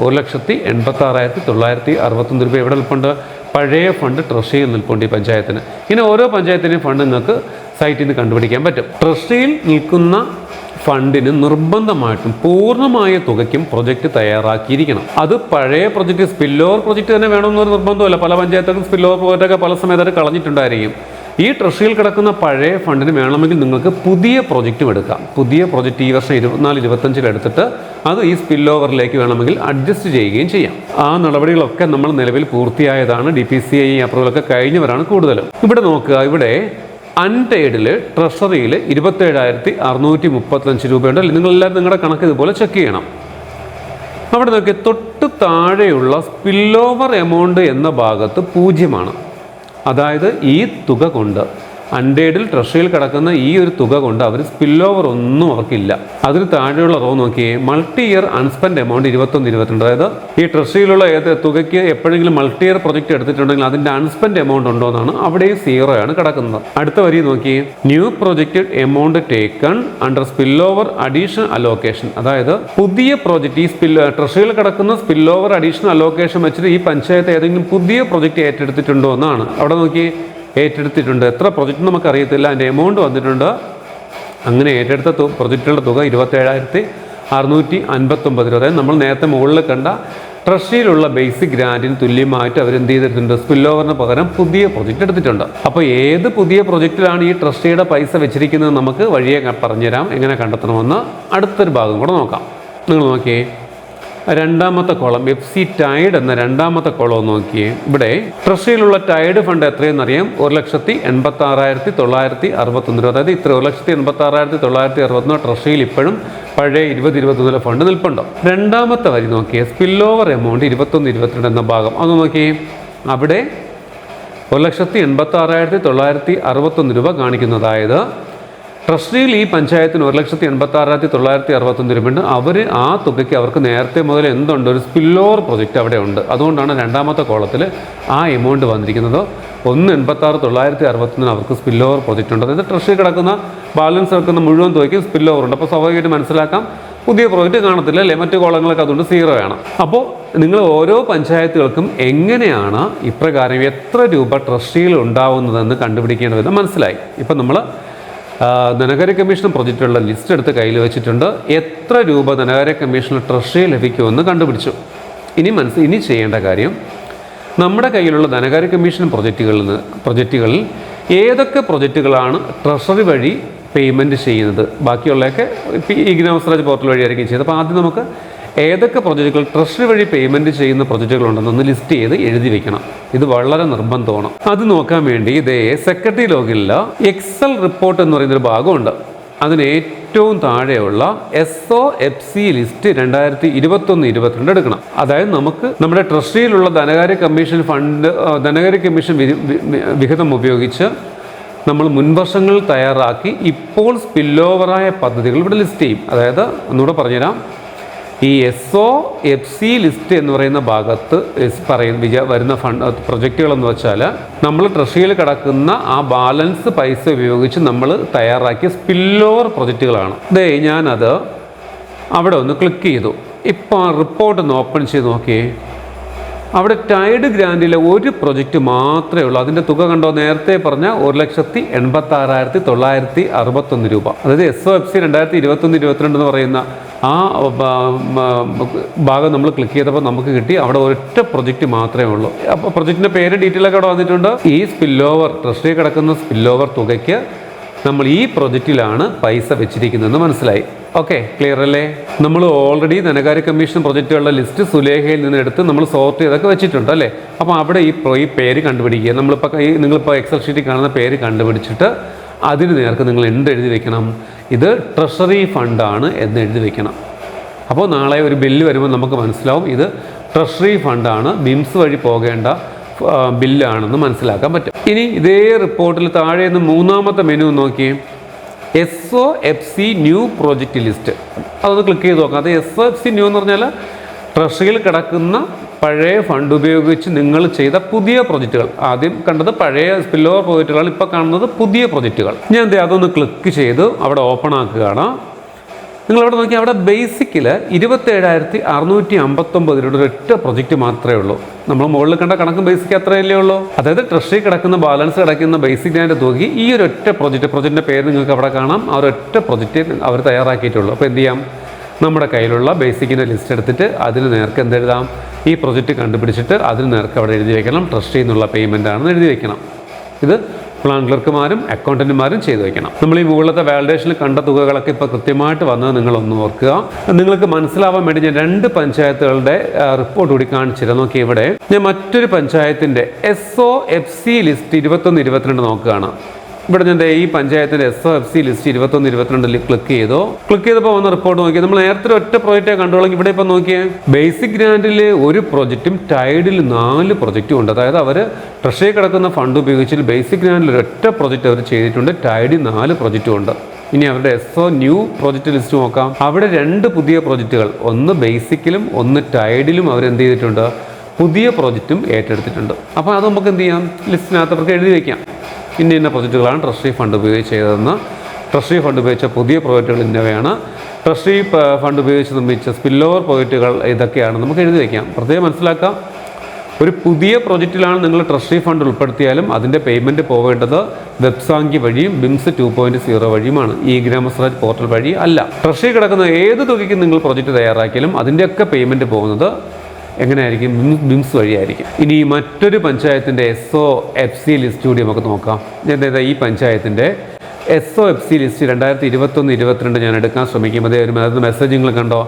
ഒരു ലക്ഷത്തി എൺപത്തി ആറായിരത്തി തൊള്ളായിരത്തി അറുപത്തൊന്ന് രൂപ എവിടെ നിൽപ്പുണ്ട്. പഴയ ഫണ്ട് ട്രഷറിയിൽ നിൽപ്പുണ്ട് ഈ പഞ്ചായത്തിന്. ഇങ്ങനെ ഓരോ പഞ്ചായത്തിന്റെയും ഫണ്ട് നിങ്ങൾക്ക് സൈറ്റിൽ നിന്ന് കണ്ടുപിടിക്കാൻ പറ്റും. ട്രഷറിയിൽ നിൽക്കുന്ന ഫണ്ടിന് നിർബന്ധമായിട്ടും പൂർണമായ തുകയ്ക്കും പ്രൊജക്റ്റ് തയ്യാറാക്കിയിരിക്കണം. അത് പഴയ പ്രൊജക്റ്റ് സ്പില്ലോവർ പ്രൊജക്റ്റ് തന്നെ വേണമെന്നൊരു നിർബന്ധമല്ല പല പഞ്ചായത്തുകളും സ്പില്ലോവർ പ്രോജക്റ്റൊക്കെ പല സമയത്തായിട്ട് കളഞ്ഞിട്ടുണ്ടായിരിക്കും. ഈ ട്രഷറിയിൽ കിടക്കുന്ന പഴയ ഫണ്ടിന് വേണമെങ്കിൽ നിങ്ങൾക്ക് പുതിയ പ്രൊജക്റ്റും എടുക്കാം. പുതിയ പ്രൊജക്റ്റ് ഈ വർഷം ഇരുപത്തിനാല് ഇരുപത്തഞ്ചിൽ എടുത്തിട്ട് അത് ഈ സ്പിൽ ഓവറിലേക്ക് വേണമെങ്കിൽ അഡ്ജസ്റ്റ് ചെയ്യുകയും ചെയ്യാം. ആ നടപടികളൊക്കെ നമ്മൾ നിലവിൽ പൂർത്തിയായതാണ്. ഡി പി സി ഐ അപ്രൂവലൊക്കെ കഴിഞ്ഞവരാണ് കൂടുതലും. ഇവിടെ നോക്കുക ഇവിടെ അൺടൈഡിൽ ട്രഷറിയിൽ ഇരുപത്തേഴായിരത്തി അറുന്നൂറ്റി മുപ്പത്തഞ്ച് രൂപയുണ്ട്. അല്ലെങ്കിൽ നിങ്ങളെല്ലാവരും നിങ്ങളുടെ കണക്ക് ഇതുപോലെ ചെക്ക് ചെയ്യണം. അവിടെ നോക്കിയാൽ തൊട്ട് താഴെയുള്ള സ്പിൽ ഓവർ എമൗണ്ട് എന്ന ഭാഗത്ത് പൂജ്യമാണ്. അതായത് ഈ തുക കൊണ്ട്. അൺഡേഡിൽ ട്രഷറിയിൽ കിടക്കുന്ന ഈ ഒരു തുക കൊണ്ട് അവർ സ്പിൽ ഓവർ ഒന്നും അവർക്കില്ല. അതിന് താഴെയുള്ള റോ നോക്കിയേ മൾട്ടി ഇയർ അൺസ്പെൻഡ് എമൗണ്ട് ഇരുപത്തൊന്ന് ഇരുപത്തിരണ്ട്. അതായത് ഈ ട്രഷറിയിലുള്ള ഏത് തുകയ്ക്ക് എപ്പോഴെങ്കിലും മൾട്ടി ഇയർ പ്രൊജക്റ്റ് എടുത്തിട്ടുണ്ടെങ്കിൽ അതിന്റെ അൺസ്പെൻഡ് എമൗണ്ട് ഉണ്ടോ എന്നാണ് അവിടെയും സീറോ ആണ് കിടക്കുന്നത്. അടുത്ത വരി നോക്കിയേ new projected amount taken under spill over additional allocation അതായത് പുതിയ പ്രോജക്റ്റ് ഈ സ്പിൽ ട്രഷറിയിൽ കിടക്കുന്ന സ്പിൽ ഓവർ അഡീഷണൽ അലോക്കേഷൻ വെച്ചിട്ട് ഈ പഞ്ചായത്ത് ഏതെങ്കിലും പുതിയ പ്രോജക്റ്റ് ഏറ്റെടുത്തിട്ടുണ്ടോ എന്നാണ്. അവിടെ നോക്കി ഏറ്റെടുത്തിട്ടുണ്ട്. എത്ര പ്രൊജക്റ്റ് നമുക്കറിയത്തില്ല. അതിന്റെ എമൗണ്ട് വന്നിട്ടുണ്ട്. അങ്ങനെ ഏറ്റെടുത്ത പ്രൊജക്റ്റുകളുടെ തുക ഇരുപത്തേഴായിരത്തി അറുന്നൂറ്റി അൻപത്തൊമ്പത് രൂപ. അതായത് നമ്മൾ നേരത്തെ മുകളിൽ കണ്ട ട്രഷറിയിലുള്ള ബേസിക് ഗ്രാന്റിന് തുല്യമായിട്ട് അവരെന്ത് ചെയ്തിട്ടുണ്ട്? സ്പിൽ ഓവറിന് പകരം പുതിയ പ്രൊജക്റ്റ് എടുത്തിട്ടുണ്ട്. അപ്പോൾ ഏത് പുതിയ പ്രൊജക്റ്റിലാണ് ഈ ട്രസ്റ്റിയുടെ പൈസ വെച്ചിരിക്കുന്നത് നമുക്ക് വഴിയെ പറഞ്ഞുതരാം. എങ്ങനെ കണ്ടെത്തണമെന്ന് അടുത്തൊരു ഭാഗം കൂടെ നോക്കാം. നിങ്ങൾ നോക്കിയേ. രണ്ടാമത്തെ കോളം എഫ് സി ടൈഡ് എന്ന രണ്ടാമത്തെ കോളം നോക്കിയേ. ഇവിടെ ട്രഷറിയിലുള്ള ടൈഡ് ഫണ്ട് എത്രയെന്ന് അറിയാം ഒരു ലക്ഷത്തി എൺപത്തി ആറായിരത്തി തൊള്ളായിരത്തി അറുപത്തൊന്ന് രൂപ അതായത് ഇത്ര ഒരു ലക്ഷത്തി എൺപത്തി ആറായിരത്തി തൊള്ളായിരത്തി അറുപത്തൊന്ന് ട്രഷറിയിൽ ഇപ്പോഴും പഴയ ഇരുപത് ഇരുപത്തൊന്നിലെ ഫണ്ട് നിൽപ്പുണ്ടോ? രണ്ടാമത്തെ വരി നോക്കിയേ സ്പിൽ ഓവർ എമൗണ്ട് ഇരുപത്തൊന്ന് ഇരുപത്തിരണ്ട് എന്ന ഭാഗം. അത് നോക്കിയേ. അവിടെ ഒരു ലക്ഷത്തി എൺപത്തി ആറായിരത്തി തൊള്ളായിരത്തി അറുപത്തൊന്ന് രൂപ കാണിക്കുന്നു അതായത് ട്രസ്റ്റിയിൽ ഈ പഞ്ചായത്തിന് ഒരു ലക്ഷത്തി എൺപത്തി ആറായിരത്തി തൊള്ളായിരത്തി അറുപത്തൊന്ന് രൂപയുണ്ട് അവർ ആ തുകയ്ക്ക് അവർക്ക് നേരത്തെ മുതൽ എന്തുണ്ട് ഒരു സ്പില്ലോവർ പ്രൊജക്റ്റ് അവിടെ ഉണ്ട്. അതുകൊണ്ടാണ് രണ്ടാമത്തെ കോളത്തിൽ ആ എമൗണ്ട് വന്നിരിക്കുന്നത്. ഒന്ന് എൺപത്തി ആറ് തൊള്ളായിരത്തി അറുപത്തൊന്നിന് അവർക്ക് സ്പില്ലോവർ പ്രൊജക്റ്റ് ഉണ്ട്. അതായത് ട്രഷറി കിടക്കുന്ന ബാലൻസ് കിടക്കുന്ന മുഴുവൻ തുകയ്ക്ക് സ്പില്ലോവർ ഉണ്ട്. അപ്പോൾ സ്വാഭാവികമായിട്ട് മനസ്സിലാക്കാം പുതിയ പ്രോജക്റ്റ് കാണത്തില്ല അല്ലേ? മറ്റു കോളങ്ങളൊക്കെ അതുകൊണ്ട് സീറോ ആണ്. അപ്പോൾ നിങ്ങൾ ഓരോ പഞ്ചായത്തുകൾക്കും എങ്ങനെയാണ് ഇപ്രകാരം എത്ര രൂപ ട്രസ്റ്റിയിൽ ഉണ്ടാവുന്നതെന്ന് കണ്ടുപിടിക്കേണ്ട വിധം മനസ്സിലായി. ഇപ്പം നമ്മൾ ധനകാര്യ കമ്മീഷൻ പ്രൊജക്റ്റുകളുടെ ലിസ്റ്റ് എടുത്ത് കയ്യിൽ വെച്ചിട്ടുണ്ട്. എത്ര രൂപ ധനകാര്യ കമ്മീഷന് ട്രഷറി ലഭിക്കുമെന്ന് കണ്ടുപിടിച്ചു. ഇനി മനസ്സ് ഇനി ചെയ്യേണ്ട കാര്യം നമ്മുടെ കയ്യിലുള്ള ധനകാര്യ കമ്മീഷൻ പ്രൊജക്റ്റുകളിൽ നിന്ന് പ്രൊജക്റ്റുകളിൽ ഏതൊക്കെ പ്രൊജക്റ്റുകളാണ് ട്രഷറി വഴി പേയ്മെന്റ് ചെയ്യുന്നത്? ബാക്കിയുള്ളതൊക്കെ ഗ്രാമസ്വരാജ് പോർട്ടൽ വഴിയായിരിക്കും ചെയ്യുന്നത് അപ്പോൾ ആദ്യം നമുക്ക് ഏതൊക്കെ പ്രൊജക്റ്റുകൾ ട്രഷറി വഴി പേയ്മെന്റ് ചെയ്യുന്ന പ്രൊജക്റ്റുകളുണ്ടെന്നൊന്ന് ലിസ്റ്റ് ചെയ്ത് എഴുതി വെക്കണം. ഇത് വളരെ നിർബന്ധമാണ്. അത് നോക്കാൻ വേണ്ടി ഇതേ സെക്രട്ടറി ലോഗില്ല എക്സൽ റിപ്പോർട്ട് എന്ന് പറയുന്നൊരു ഭാഗമുണ്ട്. അതിന് ഏറ്റവും താഴെയുള്ള S O F C list രണ്ടായിരത്തി ഇരുപത്തൊന്ന് ഇരുപത്തിരണ്ട് എടുക്കണം. അതായത് നമുക്ക് നമ്മുടെ ട്രഷറിയിലുള്ള ധനകാര്യ കമ്മീഷൻ ഫണ്ട് ധനകാര്യ കമ്മീഷൻ വിഹിതം ഉപയോഗിച്ച് നമ്മൾ മുൻവർഷങ്ങളിൽ തയ്യാറാക്കി ഇപ്പോൾ സ്പില്ലോവറായ പദ്ധതികൾ ഇവിടെ ലിസ്റ്റ് ചെയ്യും. അതായത് ഒന്നുകൂടെ പറഞ്ഞുതരാം. ഈ S O F C list എന്ന് പറയുന്ന ഭാഗത്ത് പറയുന്ന വിജ വരുന്ന ഫണ്ട് പ്രൊജക്റ്റുകളെന്ന് വെച്ചാൽ നമ്മൾ ട്രഷറിയിൽ കിടക്കുന്ന ആ ബാലൻസ് പൈസ ഉപയോഗിച്ച് നമ്മൾ തയ്യാറാക്കിയ സ്പില്ലോവർ പ്രൊജക്റ്റുകളാണ്. ദേ ഞാനത് അവിടെ ഒന്ന് ക്ലിക്ക് ചെയ്തു. ഇപ്പോൾ റിപ്പോർട്ട് ഒന്ന് ഓപ്പൺ ചെയ്ത് നോക്കിയേ. അവിടെ ടൈഡ് ഗ്രാൻഡിലെ ഒരു പ്രൊജക്റ്റ് മാത്രമേ ഉള്ളൂ. അതിന്റെ തുക കണ്ടോ? നേരത്തെ പറഞ്ഞ ഒരു ലക്ഷത്തി എൺപത്തി ആറായിരത്തി തൊള്ളായിരത്തി അറുപത്തൊന്ന് രൂപ. അതായത് എസ് ഒ എഫ് സി രണ്ടായിരത്തി ഇരുപത്തൊന്ന് ഇരുപത്തിരണ്ട് എന്ന് പറയുന്ന ആ ഭാഗം നമ്മൾ ക്ലിക്ക് ചെയ്തപ്പോൾ നമുക്ക് കിട്ടി. അവിടെ ഒരൊറ്റ പ്രൊജക്റ്റ് മാത്രമേ ഉള്ളൂ. അപ്പോൾ പ്രൊജക്റ്റിന്റെ പേര് ഡീറ്റെയിൽ ഒക്കെ അവിടെ വന്നിട്ടുണ്ട്. ഈ സ്പില്ലോവർ ട്രഷറി കിടക്കുന്ന സ്പില്ലോവർ തുകയ്ക്ക് നമ്മൾ ഈ പ്രൊജക്റ്റിലാണ് പൈസ വെച്ചിരിക്കുന്നതെന്ന് മനസ്സിലായി. ഓക്കെ ക്ലിയർ അല്ലേ? നമ്മൾ ഓൾറെഡി ധനകാര്യ കമ്മീഷൻ പ്രൊജക്റ്റുകളുടെ ലിസ്റ്റ് സുലേഖയിൽ നിന്ന് എടുത്ത് നമ്മൾ സോർട്ട് ചെയ്തൊക്കെ വെച്ചിട്ടുണ്ട് അല്ലേ? അപ്പോൾ അവിടെ ഈ ഈ പേര് കണ്ടുപിടിക്കുക. നമ്മളിപ്പോൾ ഈ നിങ്ങളിപ്പോൾ എക്സൽ ഷീറ്റിൽ കാണുന്ന പേര് കണ്ടുപിടിച്ചിട്ട് അതിന് നേർക്ക് നിങ്ങൾ എന്ത് എഴുതി വെക്കണം? ഇത് ട്രഷറി ഫണ്ടാണ് എന്ന് എഴുതി വെക്കണം. അപ്പോൾ നാളെ ഒരു ബില്ല് വരുമ്പോൾ നമുക്ക് മനസ്സിലാവും ഇത് ട്രഷറി ഫണ്ടാണ് ബിംസ് വഴി പോകേണ്ട ബില്ലാണെന്ന് മനസ്സിലാക്കാൻ പറ്റും. ഇനി ഇതേ റിപ്പോർട്ടിൽ താഴെ നിന്ന് മൂന്നാമത്തെ മെനു നോക്കി S O F C new project list. അതൊന്ന് ക്ലിക്ക് ചെയ്ത് നോക്കാം. അത് S O F C new എന്ന് പറഞ്ഞാൽ ട്രഷറിയിൽ കിടക്കുന്ന പഴയ ഫണ്ട് ഉപയോഗിച്ച് നിങ്ങൾ ചെയ്ത പുതിയ പ്രൊജക്റ്റുകൾ. ആദ്യം കണ്ടത് പഴയ സ്പില്ലോവർ പ്രോജക്റ്റുകൾ ഇപ്പോൾ കാണുന്നത് പുതിയ പ്രൊജക്റ്റുകൾ ഞാൻ അതൊന്ന് ക്ലിക്ക് ചെയ്ത് അവിടെ ഓപ്പൺ ആക്കുകയാണ്. നിങ്ങൾ അവിടെ നോക്കി അവിടെ ബേസിക്കിൽ ഇരുപത്തേഴായിരത്തി അറുന്നൂറ്റി അമ്പത്തൊമ്പത് രൂപയുടെ ഒരൊറ്റ പ്രൊജക്റ്റ് മാത്രമേ ഉള്ളൂ. നമ്മൾ മുകളിൽ കണ്ട കണക്കും ബേസിക് അത്രയല്ലേ ഉള്ളൂ. അതായത് ട്രഷറി കിടക്കുന്ന ബാലൻസ് കിടക്കുന്ന ബേസിക് ഞാൻ തോക്കി ഈ ഒരു ഒറ്റ പ്രൊജക്റ്റ് പ്രൊജക്റ്റിന്റെ പേര് നിങ്ങൾക്ക് അവിടെ കാണാം. ആ ഒറ്റ പ്രൊജക്റ്റ് അവർ തയ്യാറാക്കിയിട്ടുള്ളൂ. അപ്പോൾ എന്ത് ചെയ്യാം? നമ്മുടെ കയ്യിലുള്ള ബേസിക്കിന്റെ ലിസ്റ്റ് എടുത്തിട്ട് അതിന് നേർക്ക് എന്തെഴുതാം ഈ പ്രൊജക്റ്റ് കണ്ടുപിടിച്ചിട്ട് അതിന് നേർക്ക് അവിടെ എഴുതി വെക്കണം. ട്രഷറി എന്നുള്ള പേയ്മെന്റ് ആണെന്ന് എഴുതി വെക്കണം. ഇത് പ്ലാൻ ക്ലർക്കുമാരും അക്കൗണ്ടന്റുമാരും ചെയ്തു വയ്ക്കണം നമ്മൾ ഈ മുകളിലത്തെ വാലിഡേഷനിൽ കണ്ട തുകകളൊക്കെ ഇപ്പോൾ കൃത്യമായിട്ട് വന്നത് നിങ്ങളൊന്ന് ഓർക്കുക നിങ്ങൾക്ക് മനസ്സിലാവാൻ വേണ്ടി ഞാൻ രണ്ട് പഞ്ചായത്തുകളുടെ റിപ്പോർട്ട് കൂടി കാണിച്ചിരുന്നു നോക്കി ഇവിടെ. ഞാൻ മറ്റൊരു പഞ്ചായത്തിന്റെ S O F C list ഇരുപത്തൊന്ന് ഇരുപത്തിരണ്ട് നോക്കുകയാണ്. ഇവിടെ ഞാൻ ഈ പഞ്ചായത്തിന്റെ എസ് എഫ് സി ലിസ്റ്റ് ഇരുപത്തൊന്ന് ഇരുപത്തിരണ്ടിൽ ക്ലിക്ക് ചെയ്തു. ക്ലിക്ക് ചെയ്തപ്പോൾ വന്ന റിപ്പോർട്ട് നോക്കി. നമ്മൾ നേരത്തെ ഒറ്റ പ്രോജക്റ്റേ കണ്ടോളെങ്കിൽ ഇവിടെ ഇപ്പം നോക്കിയേ ബേസിക് ഗ്രാൻഡിൽ ഒരു പ്രോജക്റ്റും ടൈഡിൽ നാല് പ്രോജക്റ്റും ഉണ്ട്. അതായത് അവർ ട്രഷറി കിടക്കുന്ന ഫണ്ട് ഉപയോഗിച്ചിൽ ബേസിക് ഗ്രാൻഡിൽ ഒരൊറ്റ പ്രോജക്റ്റ് അവർ ചെയ്തിട്ടുണ്ട്. ടൈഡിൽ നാല് പ്രോജക്റ്റും ഉണ്ട്. ഇനി അവരുടെ S O new project list നോക്കാം. അവിടെ രണ്ട് പുതിയ പ്രോജക്റ്റുകൾ ഒന്ന് ബേസിക്കിലും ഒന്ന് ടൈഡിലും അവർ എന്ത് ചെയ്തിട്ടുണ്ട്? പുതിയ പ്രോജക്റ്റും ഏറ്റെടുത്തിട്ടുണ്ട്. അപ്പോൾ അത് നമുക്ക് എന്ത് ചെയ്യാം? ലിസ്റ്റിനകത്ത് അവർക്ക് എഴുതി വയ്ക്കാം ഇന്ന ഇന്ന പ്രൊജക്റ്റുകളാണ് ട്രഷറി ഫണ്ട് ഉപയോഗിച്ച് ചെയ്തതെന്ന്. ട്രഷറി ഫണ്ട് ഉപയോഗിച്ച പുതിയ പ്രോജക്റ്റുകൾ ഇന്നവയാണ്. ട്രഷറി പ- ഫണ്ട് ഉപയോഗിച്ച് നിർമ്മിച്ച സ്പില്ലോവർ പ്രോജക്റ്റുകൾ ഇതൊക്കെയാണ് നമുക്ക് എഴുതി വയ്ക്കാം പ്രത്യേകം മനസ്സിലാക്കാം. ഒരു പുതിയ പ്രോജക്റ്റിലാണ് നിങ്ങൾ ട്രസ്റ്റി ഫണ്ട് ഉൾപ്പെടുത്തിയാലും അതിന്റെ പേയ്മെന്റ് പോവേണ്ടത് വെബ്സാങ്കി വഴിയും ബിംസ് ടു പോയിന്റ് സീറോ വഴിയുമാണ്. ഈ ഗ്രാമസ്വരാജ് പോർട്ടൽ വഴി അല്ല. ട്രഷറി കിടക്കുന്ന ഏത് തുകയ്ക്ക് നിങ്ങൾ പ്രോജക്റ്റ് തയ്യാറാക്കിയാലും അതിന്റെയൊക്കെ പേയ്മെന്റ് പോകുന്നത് എങ്ങനെയായിരിക്കും? ബിംസ് വഴിയായിരിക്കും. ഇനി മറ്റൊരു പഞ്ചായത്തിന്റെ S O F C list കൂടി നമുക്ക് നോക്കാം. ഞാൻ ഈ പഞ്ചായത്തിന്റെ S O F C list രണ്ടായിരത്തി ഇരുപത്തൊന്ന് ഇരുപത്തിരണ്ട് ഞാൻ എടുക്കാൻ ശ്രമിക്കും. അതേ ഒരു അത് മെസ്സേജ് നിങ്ങൾ കണ്ടോ?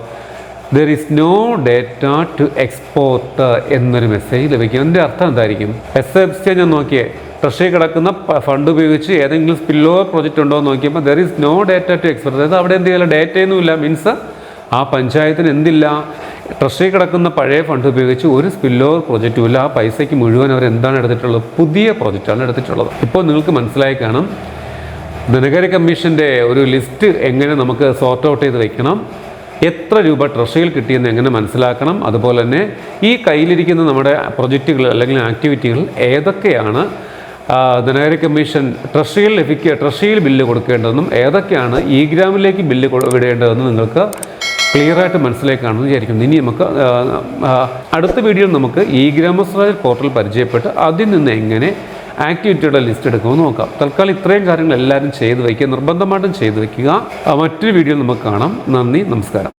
There is no data to export എന്നൊരു മെസ്സേജ് ലഭിക്കും. അതിന്റെ അർത്ഥം എന്തായിരിക്കും? എസ് എഫ് സി ഞാൻ നോക്കിയേ. ട്രഷറി കിടക്കുന്ന ഫണ്ട് ഉപയോഗിച്ച് ഏതെങ്കിലും സ്പില്ലോ പ്രോജക്റ്റ് ഉണ്ടോ എന്ന് നോക്കിയപ്പോൾ there is no data to export അതായത് അവിടെ എന്ത് ചെയ്യില്ല ഡേറ്റയൊന്നുമില്ല മീൻസ് ആ പഞ്ചായത്തിന് എന്തില്ല? ട്രഷറി കിടക്കുന്ന പഴയ ഫണ്ട് ഉപയോഗിച്ച് ഒരു സ്പില്ലോ പ്രോജക്റ്റും ഇല്ല. ആ പൈസയ്ക്ക് മുഴുവൻ അവർ എന്താണ് എടുത്തിട്ടുള്ളത്? പുതിയ പ്രോജക്റ്റാണ് എടുത്തിട്ടുള്ളത്. ഇപ്പോൾ നിങ്ങൾക്ക് മനസ്സിലായി കാണും. ധനകാര്യ കമ്മീഷന്റെ ഒരു ലിസ്റ്റ് എങ്ങനെ നമുക്ക് സോർട്ട് ഔട്ട് ചെയ്ത് വെക്കണം. എത്ര രൂപ ട്രഷറിയിൽ കിട്ടിയെന്ന് എങ്ങനെ മനസ്സിലാക്കണം. അതുപോലെ തന്നെ ഈ കയ്യിലിരിക്കുന്ന നമ്മുടെ പ്രൊജക്റ്റുകൾ അല്ലെങ്കിൽ ആക്ടിവിറ്റികൾ ഏതൊക്കെയാണ് ധനകാര്യ കമ്മീഷൻ ട്രഷറിയിൽ ലഭിക്കുക ട്രഷറിയിൽ ബില്ല് കൊടുക്കേണ്ടതെന്നും ഏതൊക്കെയാണ് ഈ ഗ്രാമിലേക്ക് ബില്ല് വിടേണ്ടതെന്നും നിങ്ങൾക്ക് ക്ലിയർ ആയിട്ട് മനസ്സിലാക്കാണെന്ന് വിചാരിക്കുന്നു. ഇനി നമുക്ക് അടുത്ത വീഡിയോ നമുക്ക് ഈ ഗ്രാമസ്വരാജ് പോർട്ടൽ പരിചയപ്പെട്ട് അതിൽ നിന്ന് എങ്ങനെ ആക്ടിവിറ്റിയുടെ ലിസ്റ്റ് എടുക്കുമെന്ന് നോക്കാം. തൽക്കാലം ഇത്രയും കാര്യങ്ങൾ എല്ലാവരും ചെയ്തു വയ്ക്കുക നിർബന്ധമായിട്ടും ചെയ്തു വയ്ക്കുക. മറ്റൊരു വീഡിയോ നമുക്ക് കാണാം. നന്ദി നമസ്കാരം.